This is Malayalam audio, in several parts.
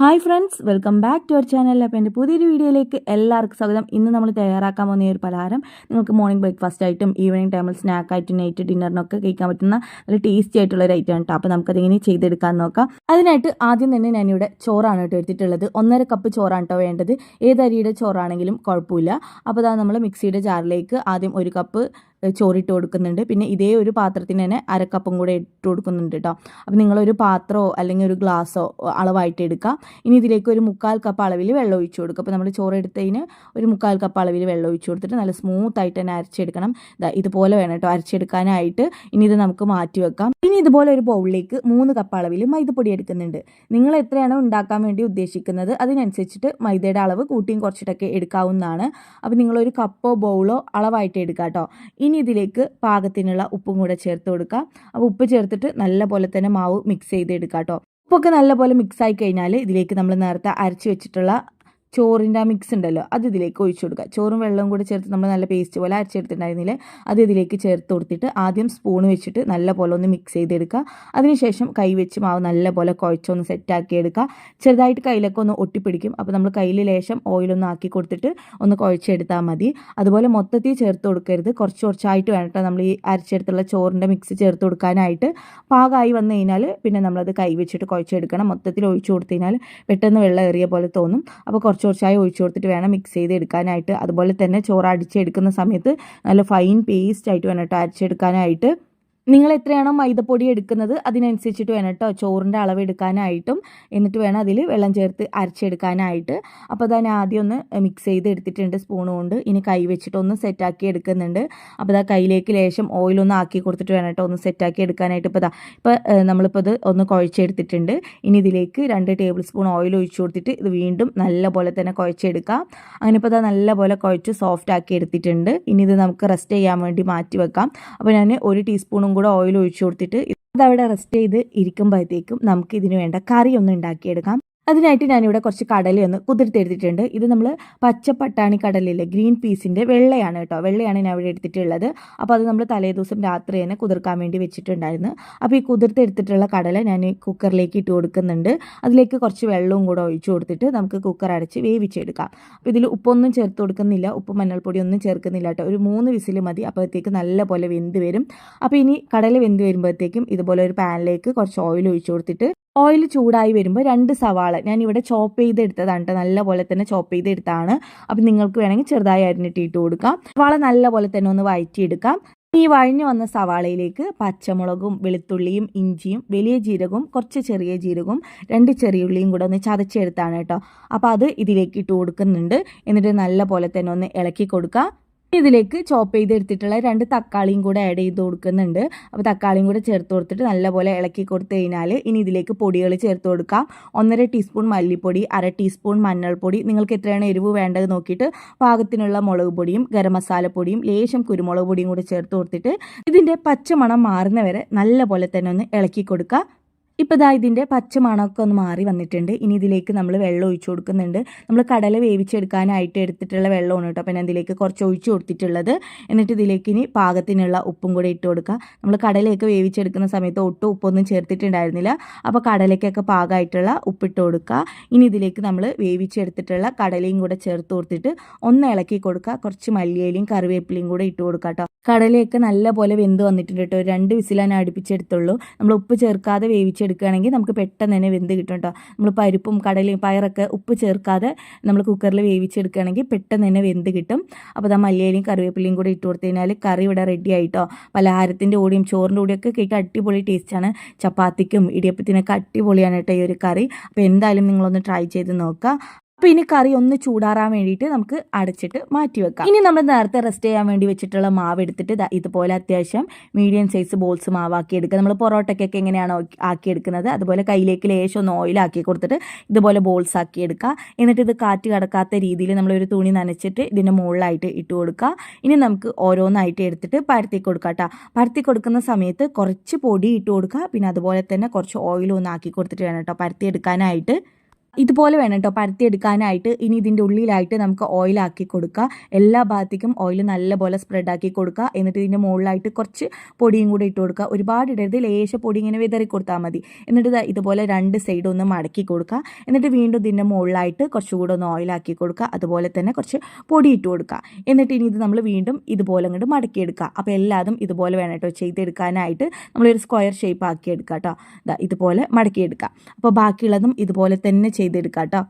Hi friends welcome back to our channel അപ്പോൾ എന്റെ പുതിയൊരു വീഡിയോയിലേക്ക് എല്ലാവർക്കും സ്വാഗതം. ഇന്ന് നമ്മൾ തയ്യാറാക്കാൻ പോകുന്ന ഒരു പലഹാരം നിങ്ങൾക്ക് മോർണിംഗ് ബ്രേക്ക്ഫാസ്റ്റ് ആയിട്ടും ഈവനിങ് ടൈമിൽ സ്നാക്ക് ആയിട്ടും നൈറ്റ് ഡിന്നറിനൊക്കെ കഴിക്കാൻ പറ്റുന്ന നല്ല ടേസ്റ്റി ആയിട്ടുള്ള ഒരു ഐറ്റം കേട്ടോ അപ്പോൾ നമുക്കത് എങ്ങനെ ചെയ്തെടുക്കാൻ നോക്കാം. അതിനായിട്ട് ആദ്യം തന്നെ ഞാനിവിടെ ചോറാണ് കേട്ടോ എടുത്തിട്ടുള്ളത്. ഒന്നര കപ്പ് ചോറാണ് കേട്ടോ വേണ്ടത്. ഏത് അരിയുടെ ചോറാണെങ്കിലും കുഴപ്പമില്ല. അപ്പോൾ അതാ നമ്മൾ മിക്സിയുടെ ജാറിലേക്ക് ആദ്യം ഒരു കപ്പ് ചോറിട്ട് കൊടുക്കുന്നുണ്ട്. പിന്നെ ഇതേ ഒരു പാത്രത്തിന് തന്നെ അരക്കപ്പും കൂടെ ഇട്ട് കൊടുക്കുന്നുണ്ട് കേട്ടോ അപ്പോൾ നിങ്ങളൊരു പാത്രമോ അല്ലെങ്കിൽ ഒരു ഗ്ലാസ്സോ അളവായിട്ട് എടുക്കുക ഇനി ഇതിലേക്ക് ഒരു മുക്കാൽ കപ്പ് അളവിൽ വെള്ളം ഒഴിച്ചു കൊടുക്കുക. അപ്പോൾ നമ്മൾ ചോറ് എടുത്തതിന് ഒരു മുക്കാൽ കപ്പ് അളവിൽ വെള്ളം ഒഴിച്ചു കൊടുത്തിട്ട് നല്ല സ്മൂത്ത് ആയിട്ട് തന്നെ അരച്ചെടുക്കണം. ഇതാ ഇതുപോലെ വേണം കേട്ടോ അരച്ചെടുക്കാനായിട്ട്. ഇനി ഇത് നമുക്ക് മാറ്റി വെക്കാം. ഇനി ഇതുപോലെ ഒരു ബൗളിലേക്ക് മൂന്ന് കപ്പ് അളവിൽ മൈദപ്പൊടി എടുക്കുന്നുണ്ട്. നിങ്ങൾ എത്രയാണോ ഉണ്ടാക്കാൻ വേണ്ടി ഉദ്ദേശിക്കുന്നത് അതിനനുസരിച്ചിട്ട് മൈദയുടെ അളവ് കൂട്ടിയും കുറച്ചിട്ടൊക്കെ എടുക്കാവുന്നതാണ്. അപ്പോൾ നിങ്ങളൊരു കപ്പോ ബൗളോ അളവായിട്ട് എടുക്കുക കേട്ടോ ഇനി ഇതിലേക്ക് പാകത്തിനുള്ള ഉപ്പും കൂടെ ചേർത്ത് കൊടുക്കുക അപ്പോൾ ഉപ്പ് ചേർത്തിട്ട് നല്ല പോലെ തന്നെ മാവ് മിക്സ് ചെയ്ത് എടുക്കാം കേട്ടോ ഉപ്പൊക്കെ നല്ല പോലെ മിക്സ് ആയി കഴിഞ്ഞാൽ ഇതിലേക്ക് നമ്മൾ നേരത്തെ അരച്ച് വെച്ചിട്ടുള്ള ചോറിന്റെ ആ മിക്സ് ഉണ്ടല്ലോ അത് ഇതിലേക്ക് ഒഴിച്ചു കൊടുക്കുക. ചോറും വെള്ളവും കൂടി ചേർത്ത് നമ്മൾ നല്ല പേസ്റ്റ് പോലെ അരച്ചെടുത്തിട്ടുണ്ടായിരുന്നില്ലേ അത് ഇതിലേക്ക് ചേർത്ത് കൊടുത്തിട്ട് ആദ്യം സ്പൂൺ വെച്ചിട്ട് നല്ല പോലെ ഒന്ന് മിക്സ് ചെയ്തെടുക്കുക. അതിനുശേഷം കൈ വെച്ച് മാവ് നല്ല പോലെ കുഴച്ചൊന്ന് സെറ്റാക്കി എടുക്കുക. ചെറുതായിട്ട് കയ്യിലൊക്കെ ഒന്ന് ഒട്ടിപ്പിടിക്കും. അപ്പോൾ നമ്മൾ കയ്യിൽ ലേശം ഓയിലൊന്ന് ആക്കി കൊടുത്തിട്ട് ഒന്ന് കുഴച്ചെടുത്താൽ മതി. അതുപോലെ മൊത്തത്തിൽ ചേർത്ത് കൊടുക്കരുത്. കുറച്ച് കുറച്ചായിട്ട് വേണം നമ്മൾ ഈ അരച്ചെടുത്തുള്ള ചോറിന്റെ മിക്സ് ചേർത്ത് കൊടുക്കാനായിട്ട്. പാകമായി വന്നു കഴിഞ്ഞാൽ പിന്നെ നമ്മളത് കൈ വെച്ചിട്ട് കുഴച്ചെടുക്കണം. മൊത്തത്തിൽ ഒഴിച്ചു കൊടുത്തു കഴിഞ്ഞാൽ പെട്ടെന്ന് വെള്ളം ഏറിയ പോലെ തോന്നും. അപ്പോൾ കുറച്ച് കുറച്ചായി ഒഴിച്ചു കൊടുത്തിട്ട് വേണം മിക്സ് ചെയ്ത് എടുക്കാനായിട്ട്. അതുപോലെ തന്നെ ചോറ് അടിച്ചെടുക്കുന്ന സമയത്ത് നല്ല ഫൈൻ പേസ്റ്റ് ആയിട്ട് വേണം കേട്ടോ അരച്ചെടുക്കാനായിട്ട്. നിങ്ങൾ എത്രയാണോ മൈദപ്പൊടി എടുക്കുന്നത് അതിനനുസരിച്ചിട്ട് വേണം കേട്ടോ ചോറിന്റെ അളവ് എടുക്കാനായിട്ടും. എന്നിട്ട് വേണം അതിൽ വെള്ളം ചേർത്ത് അരച്ചെടുക്കാനായിട്ട്. അപ്പോൾ ഞാൻ ആദ്യം ഒന്ന് മിക്സ് ചെയ്ത് എടുത്തിട്ടുണ്ട് സ്പൂൺ കൊണ്ട്. ഇനി കൈ വെച്ചിട്ട് ഒന്ന് സെറ്റാക്കി എടുക്കുന്നുണ്ട്. അപ്പോൾ അതാ കയ്യിലേക്ക് ലേശം ഓയിലൊന്ന് ആക്കി കൊടുത്തിട്ട് വേണം കേട്ടോ ഒന്ന് സെറ്റാക്കി എടുക്കാനായിട്ട്. ഇപ്പോൾ ഇതാ ഇപ്പോൾ നമ്മളിപ്പോൾ ഇത് ഒന്ന് കുഴച്ചെടുത്തിട്ടുണ്ട്. ഇനി ഇതിലേക്ക് രണ്ട് ടേബിൾ സ്പൂൺ ഓയിൽ ഒഴിച്ചു കൊടുത്തിട്ട് ഇത് വീണ്ടും നല്ല പോലെ തന്നെ കുഴച്ചെടുക്കാം. അങ്ങനെ ഇപ്പോൾ ഇതാ നല്ല പോലെ കുഴച്ച് സോഫ്റ്റ് ആക്കി എടുത്തിട്ടുണ്ട്. ഇനി ഇത് നമുക്ക് റെസ്റ്റ് ചെയ്യാൻ വേണ്ടി മാറ്റി വെക്കാം. അപ്പോൾ ഞാൻ ഒരു ടീസ്പൂണും കൂടെ ഓയിൽ ഒഴിച്ചു കൊടുത്തിട്ട് അതവിടെ റെസ്റ്റ് ചെയ്ത് ഇരിക്കുമ്പോഴത്തേക്കും നമുക്ക് ഇതിന് വേണ്ട കറി ഒന്ന് ഉണ്ടാക്കിയെടുക്കാം. അതിനായിട്ട് ഞാനിവിടെ കുറച്ച് കടലയൊന്ന് കുതിർത്തെടുത്തിട്ടുണ്ട് ഇത് നമ്മൾ പച്ച പട്ടാണി കടലിലെ ഗ്രീൻ പീസിന്റെ വെള്ളയാണ് കേട്ടോ. വെള്ളയാണ് ഞാൻ ഇവിടെ എടുത്തിട്ടുള്ളത്. അപ്പോൾ അത് നമ്മൾ തലേ ദിവസം രാത്രി തന്നെ കുതിർക്കാൻ വേണ്ടി വെച്ചിട്ടുണ്ടായിരുന്നു. അപ്പോൾ ഈ കുതിർത്തെടുത്തിട്ടുള്ള കടല ഞാൻ കുക്കറിലേക്ക് ഇട്ട് കൊടുക്കുന്നുണ്ട്. അതിലേക്ക് കുറച്ച് വെള്ളവും കൂടെ ഒഴിച്ചു കൊടുത്തിട്ട് നമുക്ക് കുക്കർ അടച്ച് വേവിച്ചെടുക്കാം. അപ്പോൾ ഇതിൽ ഉപ്പൊന്നും ചേർത്ത് കൊടുക്കുന്നില്ല. ഉപ്പ് മഞ്ഞൾപ്പൊടി ഒന്നും ചേർക്കുന്നില്ല കേട്ടോ. ഒരു മൂന്ന് വിസിൽ മതി. അപ്പോഴത്തേക്ക് നല്ല പോലെ വെന്ത് വരും. അപ്പോൾ ഇനി കടല വെന്ത് വരുമ്പോഴത്തേക്കും ഇതുപോലെ ഒരു പാനിലേക്ക് കുറച്ച് ഓയിൽ ഒഴിച്ചു കൊടുത്തിട്ട് ഓയിൽ ചൂടായി വരുമ്പോൾ രണ്ട് സവാള ഞാൻ ഇവിടെ ചോപ്പ് ചെയ്തെടുത്തതാണ് കേട്ടോ നല്ല പോലെ തന്നെ ചോപ്പ് ചെയ്തെടുത്താണ്. അപ്പം നിങ്ങൾക്ക് വേണമെങ്കിൽ ചെറുതായി അരിഞ്ഞിട്ടിട്ട് കൊടുക്കാം. സവാള നല്ലപോലെ തന്നെ ഒന്ന് വഴറ്റിയെടുക്കാം ഈ വഴഞ്ഞു വന്ന സവാളയിലേക്ക് പച്ചമുളകും വെളുത്തുള്ളിയും ഇഞ്ചിയും വലിയ ജീരകവും കുറച്ച് ചെറിയ ജീരകവും രണ്ട് ചെറിയ ഉള്ളിയും കൂടെ ഒന്ന് ചതച്ചെടുത്താണ് കേട്ടോ അപ്പോൾ അത് ഇതിലേക്ക് ഇട്ട് കൊടുക്കുന്നുണ്ട്. എന്നിട്ട് നല്ല പോലെ തന്നെ ഒന്ന് ഇളക്കി കൊടുക്കുക ഇതിലേക്ക് ചോപ്പ് ചെയ്തെടുത്തിട്ടുള്ള രണ്ട് തക്കാളിയും കൂടെ ആഡ് ചെയ്ത് കൊടുക്കുന്നുണ്ട്. അപ്പോൾ തക്കാളിയും കൂടെ ചേർത്ത് കൊടുത്തിട്ട് നല്ലപോലെ ഇളക്കി കൊടുത്തു കഴിഞ്ഞാൽ ഇനി ഇതിലേക്ക് പൊടികൾ ചേർത്ത് കൊടുക്കാം. ഒന്നര ടീസ്പൂൺ മല്ലിപ്പൊടി അര ടീസ്പൂൺ മഞ്ഞൾപ്പൊടി നിങ്ങൾക്ക് എത്രയാണ് എരിവ് വേണ്ടത് നോക്കിയിട്ട് പാകത്തിനുള്ള മുളക് പൊടിയും ഗരം മസാലപ്പൊടിയും ലേശം കുരുമുളക് പൊടിയും കൂടെ ചേർത്ത് കൊടുത്തിട്ട് ഇതിന്റെ പച്ചമണം മാറുന്നവരെ നല്ലപോലെ തന്നെ ഒന്ന് ഇളക്കി കൊടുക്കുക. ഇപ്പോൾ ഇതാ ഇതിന്റെ പച്ച മണമൊക്കെ ഒന്ന് മാറി വന്നിട്ടുണ്ട്. ഇനി ഇതിലേക്ക് നമ്മൾ വെള്ളം ഒഴിച്ചു കൊടുക്കുന്നുണ്ട്. നമ്മൾ കടല വേവിച്ചെടുക്കാനായിട്ട് എടുത്തിട്ടുള്ള വെള്ളമാണ് കേട്ടോ അപ്പം ഞാൻ ഇതിലേക്ക് കുറച്ച് ഒഴിച്ചു കൊടുത്തിട്ടുള്ളത്. എന്നിട്ട് ഇതിലേക്ക് ഇനി പാകത്തിനുള്ള ഉപ്പും കൂടെ ഇട്ട് കൊടുക്കുക. നമ്മൾ കടലയൊക്കെ വേവിച്ചെടുക്കുന്ന സമയത്ത് ഒട്ടും ഉപ്പൊന്നും ചേർത്തിട്ടുണ്ടായിരുന്നില്ല. അപ്പോൾ കടലയ്ക്കൊക്കെ പാകമായിട്ടുള്ള ഉപ്പിട്ട് കൊടുക്കുക. ഇനി ഇതിലേക്ക് നമ്മൾ വേവിച്ചെടുത്തിട്ടുള്ള കടലയും കൂടെ ചേർത്ത് കൊടുത്തിട്ട് ഒന്ന് ഇളക്കി കൊടുക്കുക. കുറച്ച് മല്ലിയിലയും കറിവേപ്പിലയും കൂടെ ഇട്ട് കൊടുക്കുക കേട്ടോ. കടലയൊക്കെ നല്ല പോലെ വെന്ത് വന്നിട്ടുണ്ട് കേട്ടോ. രണ്ട് വിസിലാണ് അടുപ്പിച്ചെടുത്തുള്ളൂ. നമ്മൾ ഉപ്പ് ചേർക്കാതെ വേവിച്ചെടുക്കുകയാണെങ്കിൽ നമുക്ക് പെട്ടെന്ന് തന്നെ വെന്ത് കിട്ടും കേട്ടോ. നമ്മൾ പരിപ്പും കടലയും പയറൊക്കെ ഉപ്പ് ചേർക്കാതെ നമ്മൾ കുക്കറിൽ വേവിച്ചെടുക്കുകയാണെങ്കിൽ പെട്ടെന്ന് തന്നെ വെന്ത് കിട്ടും. അപ്പോൾ ആ മല്ലിയിലയും കറിവേപ്പിലയും കൂടി ഇട്ട് കൊടുത്തു കഴിഞ്ഞാൽ കറി ഇവിടെ റെഡി ആയിട്ടോ. പലഹാരത്തിന്റെ കൂടിയും ചോറിന്റെ കൂടിയൊക്കെ കേക്ക് അടിപൊളി ടേസ്റ്റാണ് ചപ്പാത്തിക്കും ഇടിയപ്പത്തിനൊക്കെ അടിപൊളിയാണ് കേട്ടോ ഈ ഒരു കറി. അപ്പോൾ എന്തായാലും നിങ്ങളൊന്ന് ട്രൈ ചെയ്ത് നോക്കുക. അപ്പോൾ ഇനി കറി ഒന്ന് ചൂടാറാൻ വേണ്ടിയിട്ട് നമുക്ക് അടച്ചിട്ട് മാറ്റി വെക്കാം. ഇനി നമ്മൾ നേരത്തെ റെസ്റ്റ് ചെയ്യാൻ വേണ്ടി വെച്ചിട്ടുള്ള മാവ് എടുത്തിട്ട് ഇതുപോലെ അത്യാവശ്യം മീഡിയം സൈസ് ബോൾസ് മാവാക്കി എടുക്കുക. നമ്മൾ പൊറോട്ടയ്ക്കൊക്കെ എങ്ങനെയാണ് ആക്കിയെടുക്കുന്നത് അതുപോലെ കയ്യിലേക്ക് ലേശം ഒന്ന് ഓയിലാക്കി കൊടുത്തിട്ട് ഇതുപോലെ ബോൾസ് ആക്കി എടുക്കുക. എന്നിട്ട് ഇത് കാറ്റ് കടക്കാത്ത രീതിയിൽ നമ്മളൊരു തുണി നനച്ചിട്ട് ഇതിന്റെ മുകളിലായിട്ട് ഇട്ട് കൊടുക്കുക. ഇനി നമുക്ക് ഓരോന്നായിട്ട് എടുത്തിട്ട് പരത്തി കൊടുക്കുക കേട്ടോ പരത്തി കൊടുക്കുന്ന സമയത്ത് കുറച്ച് പൊടി ഇട്ട് കൊടുക്കുക. പിന്നെ അതുപോലെ തന്നെ കുറച്ച് ഓയിലും ആക്കി കൊടുത്തിട്ട് വേണം കേട്ടോ പരത്തി എടുക്കാനായിട്ട്. ഇതുപോലെ വേണം കേട്ടോ. പരത്തിയെടുക്കാനായിട്ട് ഇനി ഇതിന്റെ ഉള്ളിലായിട്ട് നമുക്ക് ഓയിലാക്കി കൊടുക്കുക എല്ലാ ഭാഗത്തേക്കും ഓയിൽ നല്ലപോലെ സ്പ്രെഡ് ആക്കി കൊടുക്കുക എന്നിട്ട് ഇതിന്റെ മുകളിലായിട്ട് കുറച്ച് പൊടിയും കൂടി ഇട്ട് കൊടുക്കുക ഒരുപാട് ഇടരുത്. ലേശ പൊടി ഇങ്ങനെ വിതറി കൊടുത്താൽ മതി. എന്നിട്ട് ഇതുപോലെ രണ്ട് സൈഡ് ഒന്ന് മടക്കി കൊടുക്കുക എന്നിട്ട് വീണ്ടും ഇതിന്റെ മുകളിലായിട്ട് കുറച്ചുകൂടെ ഒന്ന് ഓയിലാക്കി കൊടുക്കുക അതുപോലെ തന്നെ കുറച്ച് പൊടി ഇട്ട് കൊടുക്കുക എന്നിട്ട് ഇനി ഇത് നമ്മൾ വീണ്ടും ഇതുപോലെ അങ്ങോട്ട് മടക്കിയെടുക്കുക അപ്പോൾ എല്ലാതും ഇതുപോലെ വേണം കേട്ടോ. ചെയ്തെടുക്കാനായിട്ട് നമ്മളൊരു സ്ക്വയർ ഷേപ്പ് ആക്കി എടുക്കുക കേട്ടോ. ഇതുപോലെ മടക്കിയെടുക്കുക അപ്പോൾ ബാക്കിയുള്ളതും ഇതുപോലെ തന്നെ ചെയ്തെടുക്കുക കേട്ടോ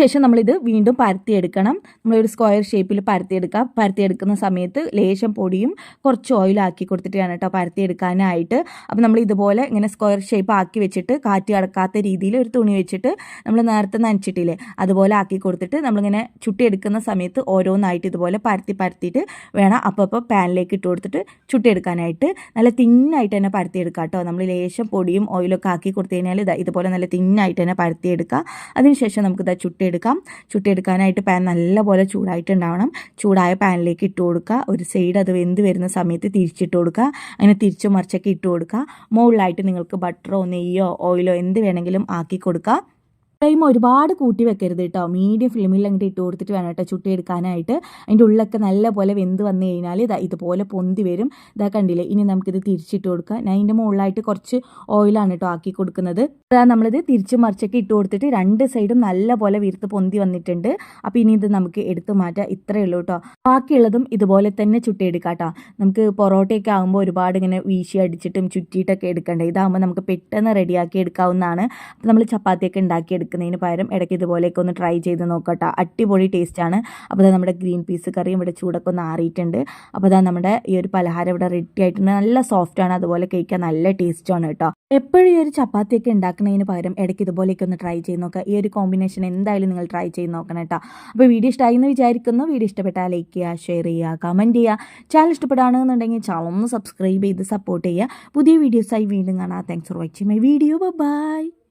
ശേഷം നമ്മളിത് വീണ്ടും പരത്തിയെടുക്കണം. നമ്മളൊരു സ്ക്വയർ ഷേപ്പിൽ പരത്തിയെടുക്കുക പരത്തിയെടുക്കുന്ന സമയത്ത് ലേശം പൊടിയും കുറച്ച് കൊടുത്തിട്ട് വേണം കേട്ടോ പരത്തിയെടുക്കാനായിട്ട്. അപ്പോൾ നമ്മൾ ഇതുപോലെ ഇങ്ങനെ സ്ക്വയർ ഷേപ്പ് ആക്കി വെച്ചിട്ട് കാറ്റ് കടക്കാത്ത രീതിയിൽ ഒരു തുണി വെച്ചിട്ട് നമ്മൾ നേരത്തെ നനച്ചിട്ടില്ലേ അതുപോലെ ആക്കി കൊടുത്തിട്ട് നമ്മളിങ്ങനെ ചുട്ടിയെടുക്കുന്ന സമയത്ത് ഓരോന്നായിട്ട് ഇതുപോലെ പരത്തി പരത്തിയിട്ട് വേണം അപ്പോൾ പാനിലേക്ക് ഇട്ട് കൊടുത്തിട്ട് ചുട്ടിയെടുക്കാനായിട്ട്. നല്ല തിന്നായിട്ട് തന്നെ പരത്തിയെടുക്കുക കേട്ടോ. നമ്മൾ ലേശം പൊടിയും ഓയിലൊക്കെ ആക്കി കൊടുത്തു കഴിഞ്ഞാൽ ഇതാ ഇതുപോലെ നല്ല തിന്നായിട്ട് തന്നെ പരത്തിയെടുക്കുക അതിനുശേഷം നമുക്ക് ഇതാ ചുട്ടിയെടുക്കാം ചുട്ടെടുക്കാനായിട്ട് പാൻ നല്ലപോലെ ചൂടായിട്ടുണ്ടാവണം. ചൂടായ പാനിലേക്ക് ഇട്ട് കൊടുക്കുക. ഒരു സൈഡ് അത് വെന്ത് വരുന്ന സമയത്ത് തിരിച്ചിട്ട് കൊടുക്കുക. അങ്ങനെ തിരിച്ചു മറിച്ചൊക്കെ ഇട്ട് കൊടുക്കുക. മുകളിലായിട്ട് നിങ്ങൾക്ക് ബട്ടറോ നെയ്യോ ഓയിലോ എന്ത് വേണമെങ്കിലും ആക്കി കൊടുക്കുക. ഫ്ലെയിം ഒരുപാട് കൂട്ടി വെക്കരുത് കേട്ടോ. മീഡിയം ഫ്ലെയിമിൽ അങ്ങോട്ട് ഇട്ട് കൊടുത്തിട്ട് വേണം കേട്ടോ ചുട്ടിയെടുക്കാനായിട്ട് അതിന്റെ ഉള്ളിലൊക്കെ നല്ലപോലെ വെന്ത് വന്നു കഴിഞ്ഞാൽ ഇതാ ഇതുപോലെ പൊന്തി വരും. ഇതാ കണ്ടില്ലേ? ഇനി നമുക്കിത് തിരിച്ചിട്ട് കൊടുക്കാം. ഞാൻ അതിന്റെ മുകളിലായിട്ട് കുറച്ച് ഓയിലാണ് കേട്ടോ ആക്കി കൊടുക്കുന്നത്. അതാ നമ്മളിത് തിരിച്ച് മറിച്ചൊക്കെ ഇട്ട് കൊടുത്തിട്ട് രണ്ട് സൈഡും നല്ല പോലെ വിരുത്ത് പൊന്തി വന്നിട്ടുണ്ട്. അപ്പോൾ ഇനി ഇത് നമുക്ക് എടുത്ത് മാറ്റാം. ഇത്രയേ ഉള്ളൂ കേട്ടോ. ബാക്കിയുള്ളതും ഇതുപോലെ തന്നെ ചുട്ടിയെടുക്കാം കേട്ടോ. നമുക്ക് പൊറോട്ടയൊക്കെ ആകുമ്പോൾ ഒരുപാട് ഇങ്ങനെ വീശി അടിച്ചിട്ടും ചുറ്റിയിട്ടൊക്കെ എടുക്കണ്ടേ? ഇതാകുമ്പോൾ നമുക്ക് പെട്ടെന്ന് റെഡിയാക്കി എടുക്കാവുന്നതാണ്. അപ്പോൾ നമ്മൾ ചപ്പാത്തിയൊക്കെ ഉണ്ടാക്കി എടുക്കുന്നതിന് പകരം ഇടയ്ക്ക് ഇതുപോലെയൊക്കെ ഒന്ന് ട്രൈ ചെയ്ത് നോക്കട്ടെ. അടിപൊളി ടേസ്റ്റാണ് അപ്പോൾ അതാ നമ്മുടെ ഗ്രീൻ പീസ് കറിയും ഇവിടെ ചൂടൊക്കെ ഒന്ന് ആറിയിട്ടുണ്ട്. അപ്പോൾ അതാ നമ്മുടെ ഈ ഒരു പലഹാരം ഇവിടെ റെഡി ആയിട്ടുണ്ട്. നല്ല സോഫ്റ്റാണ് അതുപോലെ കഴിക്കാൻ നല്ല ടേസ്റ്റാണ് കേട്ടോ. എപ്പോഴും ഈ ഒരു ചപ്പാത്തിയൊക്കെ ഉണ്ടാക്കുന്നതിന് പകരം ഇടയ്ക്ക് ഇതുപോലെയൊക്കെ ഒന്ന് ട്രൈ ചെയ്ത് നോക്കുക. ഈ ഒരു കോമ്പിനേഷൻ എന്തായാലും നിങ്ങൾ ട്രൈ ചെയ്ത് നോക്കണം കേട്ടോ. അപ്പോൾ വീഡിയോ ഇഷ്ടമായി എന്ന് വിചാരിക്കുന്നു. വീഡിയോ ഇഷ്ടപ്പെട്ടാൽ ലൈക്ക് ചെയ്യുക ഷെയർ ചെയ്യുക കമന്റ് ചെയ്യുക. ചാനൽ ഇഷ്ടപ്പെടുകയാണെന്നുണ്ടെങ്കിൽ ചാനൽ ഒന്ന് സബ്സ്ക്രൈബ് ചെയ്ത് സപ്പോർട്ട് ചെയ്യുക. പുതിയ വീഡിയോസായി വീണ്ടും കാണാം. Thanks for watching my video bye